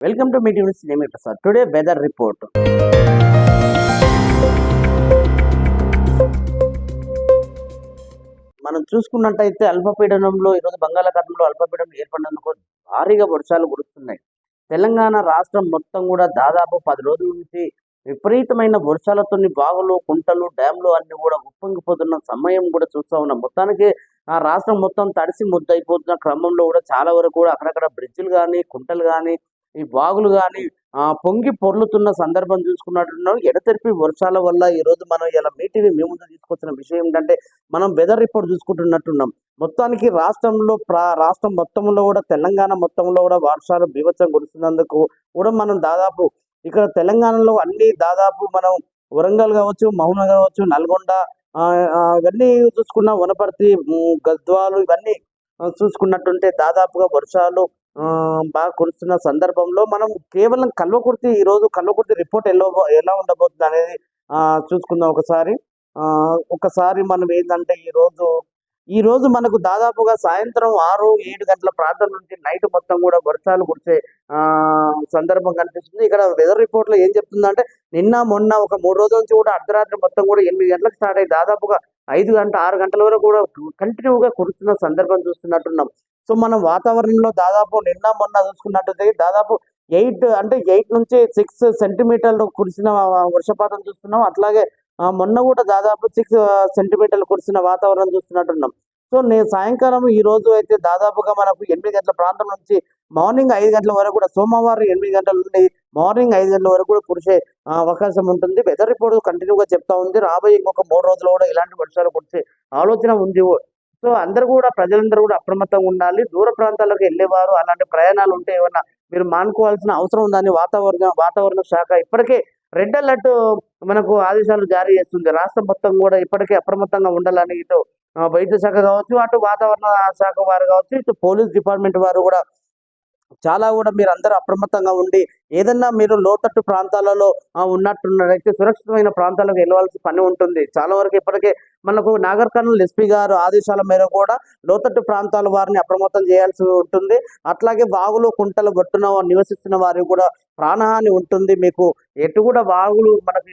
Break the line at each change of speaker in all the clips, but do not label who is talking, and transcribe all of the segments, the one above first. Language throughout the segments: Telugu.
Welcome to me TV cinema Prasad today weather report మనం చూసుకున్నట్టయితే అల్పపీడనంలో ఈరోజు బంగాళాఖాతంలో అల్పపీడనం ఏర్పడినందుకు భారీగా వర్షాలు కురుస్తున్నాయి. తెలంగాణ రాష్ట్రం మొత్తం కూడా దాదాపు పది రోజుల నుంచి విపరీతమైన వర్షాలతో బావులు కుంటలు డ్యామ్లు అన్ని కూడా ఉప్పొంగిపోతున్న సమయం కూడా చూస్తా ఉన్నాం. మొత్తానికి ఆ రాష్ట్రం మొత్తం తడిసి ముద్దయిపోతున్న క్రమంలో కూడా చాలా వరకు కూడా అక్కడక్కడ బ్రిడ్జిలు కానీ కుంటలు కానీ ఈ బాగులు కానీ ఆ పొంగి పొర్లుతున్న సందర్భం చూసుకున్నట్టున్నాం. ఎడతెరిపి వర్షాల వల్ల ఈ రోజు మనం ఇలా మీటింగ్ మీ ముందు తీసుకొచ్చిన విషయం ఏంటంటే మనం వెదర్ రిపోర్ట్ చూసుకుంటున్నట్టున్నాం. మొత్తానికి రాష్ట్రంలో ప్రా రాష్ట్రం మొత్తంలో కూడా తెలంగాణ మొత్తంలో కూడా వర్షాలు బీభత్సం కురుస్తున్నందుకు కూడా మనం దాదాపు ఇక్కడ తెలంగాణలో అన్ని దాదాపు మనం వరంగల్ కావచ్చు మహబూబ్ కావచ్చు నల్గొండ ఆ, ఇవన్నీ చూసుకున్న వనపర్తి గద్వాలు ఇవన్నీ చూసుకున్నట్టుంటే దాదాపుగా వర్షాలు ఆ, బాగా కురుస్తున్న సందర్భంలో మనం కేవలం కల్వకుర్తి ఈ రోజు కల్వకుర్తి రిపోర్ట్ ఎలా ఎలా ఉండబోతుంది అనేది ఆ, చూసుకుందాం ఒకసారి. ఆ, ఒకసారి మనం ఏంటంటే ఈ రోజు ఈ రోజు మనకు దాదాపుగా సాయంత్రం ఆరు ఏడు గంటల ప్రాంతం నుంచి నైట్ మొత్తం కూడా వర్షాలు కురిసే సందర్భం కనిపిస్తుంది. ఇక్కడ వెదర్ రిపోర్ట్లో ఏం చెప్తుందంటే నిన్న మొన్న ఒక మూడు రోజుల నుంచి కూడా అర్ధరాత్రి మొత్తం కూడా ఎనిమిది గంటలకు స్టార్ట్ అయ్యి దాదాపుగా ఐదు గంట ఆరు గంటల వరకు కూడా కంటిన్యూగా కురుస్తున్న సందర్భం చూస్తున్నట్టున్నాం. సో మనం వాతావరణంలో దాదాపు నిన్న మొన్న చూసుకున్నట్టయితే దాదాపు ఎయిట్ అంటే ఎయిట్ నుంచి సిక్స్ సెంటీమీటర్లు కురిసిన వర్షపాతం చూస్తున్నాం. అట్లాగే మొన్న కూడా దాదాపు సిక్స్ సెంటీమీటర్లు కురిసిన వాతావరణం చూస్తున్నట్టున్నాం. సో నేను సాయంకాలం ఈ రోజు అయితే దాదాపుగా మనకు ఎనిమిది గంటల ప్రాంతం నుంచి మార్నింగ్ ఐదు గంటల వరకు కూడా సోమవారం ఎనిమిది గంటల నుండి మార్నింగ్ ఐదు గంటల వరకు కూడా కురిసే అవకాశం ఉంటుంది. వెదర్ రిపోర్ట్ కంటిన్యూగా చెప్తా ఉంది. రాబోయే ఇంకొక మూడు రోజులు కూడా ఇలాంటి వర్షాలు కురిసే ఆలోచన ఉంది. సో అందరూ కూడా ప్రజలందరూ కూడా అప్రమత్తంగా ఉండాలి. దూర ప్రాంతాలకు వెళ్ళేవారు అలాంటి ప్రయాణాలు ఉంటే ఏమన్నా మీరు మానుకోవాల్సిన అవసరం ఉందని వాతావరణ వాతావరణ శాఖ ఇప్పటికే రెడ్ అలర్ట్ మనకు ఆదేశాలు జారీ చేస్తుంది. రాష్ట్రం మొత్తం కూడా ఇప్పటికే అప్రమత్తంగా ఉండాలని ఇటు వైద్య శాఖ కావచ్చు అటు వాతావరణ శాఖ వారు కావచ్చు ఇటు పోలీస్ డిపార్ట్మెంట్ వారు కూడా చాలా కూడా మీరు అందరూ అప్రమత్తంగా ఉండి ఏదన్నా మీరు లోతట్టు ప్రాంతాలలో ఉన్నట్టున్నట్లయితే సురక్షితమైన ప్రాంతాలకు వెళ్ళవలసిన పని ఉంటుంది. చాలా వరకు ఇప్పటికే మనకు నాగర్ కర్నూలు ఎస్పీ గారు ఆదేశాల మేరకు కూడా లోతట్టు ప్రాంతాల వారిని అప్రమత్తం చేయాల్సి ఉంటుంది. అట్లాగే వాగులు కుంటలు గొట్టున నివసిస్తున్న వారికి కూడా ప్రాణహాని ఉంటుంది. మీకు ఎటు కూడా వాగులు మనకి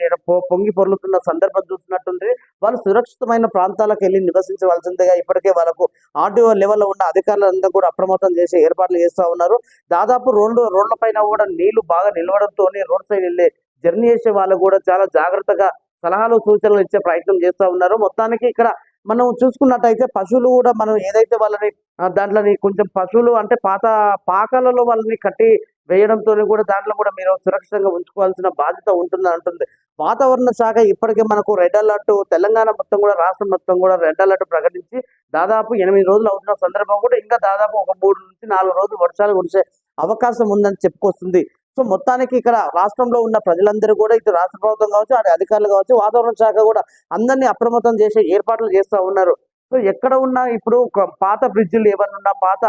పొంగి పొర్లుతున్న సందర్భం చూసినట్టుంది. వాళ్ళు సురక్షితమైన ప్రాంతాలకు వెళ్ళి నివసించవలసిందిగా ఇప్పటికే వాళ్ళకు ఆర్డీఓ లెవెల్లో ఉన్న అధికారులందరూ కూడా అప్రమత్తం చేసి ఏర్పాట్లు చేస్తూ ఉన్నారు. దాదాపు రోడ్లు రోడ్ల పైన కూడా నీళ్ళు బాగా నిలవడంతో రోడ్ సైడ్ వెళ్ళే జర్నీ చేసే వాళ్ళు కూడా చాలా జాగ్రత్తగా సలహాలు సూచనలు ఇచ్చే ప్రయత్నం చేస్తూ ఉన్నారు. మొత్తానికి ఇక్కడ మనం చూసుకున్నట్టయితే పశువులు కూడా మనం ఏదైతే వాళ్ళని దాంట్లోని కొంచెం పశువులు అంటే పాత పాకలలో వాళ్ళని కట్టి వేయడంతో కూడా దాంట్లో కూడా మీరు సురక్షితంగా ఉంచుకోవాల్సిన బాధ్యత ఉంటుంది అంటుంది. వాతావరణ శాఖ ఇప్పటికే మనకు రెడ్ అలర్ట్ తెలంగాణ మొత్తం కూడా రాష్ట్రం మొత్తం కూడా రెడ్ అలర్ట్ ప్రకటించి దాదాపు ఎనిమిది రోజులు అవుతున్న సందర్భం కూడా ఇంకా దాదాపు ఒక మూడు నుంచి నాలుగు రోజులు వర్షాలు కురిసే అవకాశం ఉందని చెప్పుకొస్తుంది. సో మొత్తానికి ఇక్కడ రాష్ట్రంలో ఉన్న ప్రజలందరూ కూడా ఇటు రాష్ట్ర ప్రభుత్వం కావచ్చు అటు అధికారులు కావచ్చు వాతావరణ శాఖ కూడా అందరినీ అప్రమత్తం చేసే ఏర్పాట్లు చేస్తూ ఉన్నారు. సో ఎక్కడ ఉన్నా ఇప్పుడు ఒక పాత బ్రిడ్జిలు ఏమన్నా ఉన్నా పాత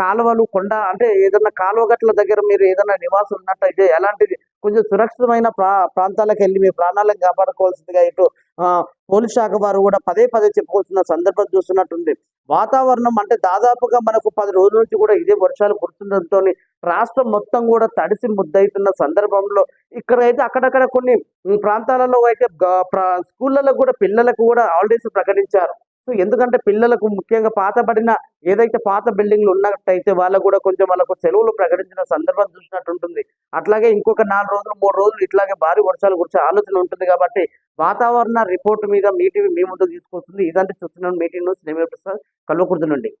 కాలువలు కొండ అంటే ఏదన్నా కాలువ గట్ల దగ్గర మీరు ఏదైనా నివాసం ఉన్నట్టయితే ఎలాంటిది కొంచెం సురక్షితమైన ప్రా ప్రాంతాలకు వెళ్ళి మీ ప్రాణాలను కాపాడుకోవాల్సిందిగా ఇటు పోలీస్ శాఖ వారు కూడా పదే పదే చెప్పుకోవాల్సిన సందర్భం చూస్తున్నట్టుంది. వాతావరణం అంటే దాదాపుగా మనకు పది రోజుల నుంచి కూడా ఇదే వర్షాలు కురుతుండటంతో రాష్ట్రం మొత్తం కూడా తడిసి ముద్దయితున్న సందర్భంలో ఇక్కడైతే అక్కడక్కడ కొన్ని ప్రాంతాలలో అయితే స్కూళ్ళలో కూడా పిల్లలకు కూడా హాలిడేస్ ప్రకటించారు. సో ఎందుకంటే పిల్లలకు ముఖ్యంగా పాతబడిన ఏదైతే పాత బిల్డింగ్లు ఉన్నట్టయితే వాళ్ళకు కూడా కొంచెం వాళ్ళకు సెలవులు ప్రకటించిన సందర్భం చూసినట్టు ఉంటుంది అట్లాగే ఇంకొక నాలుగు రోజులు మూడు రోజులు ఇట్లాగే భారీ వర్షాలు కురిసే ఆలోచన ఉంటుంది కాబట్టి వాతావరణ రిపోర్ట్ మీద మీటింగ్ మీ ముందు తీసుకొస్తుంది. ఇదంటే చూస్తున్నాను మీటింగ్ న్యూస్. నేను కల్వకుర్తి నుండి.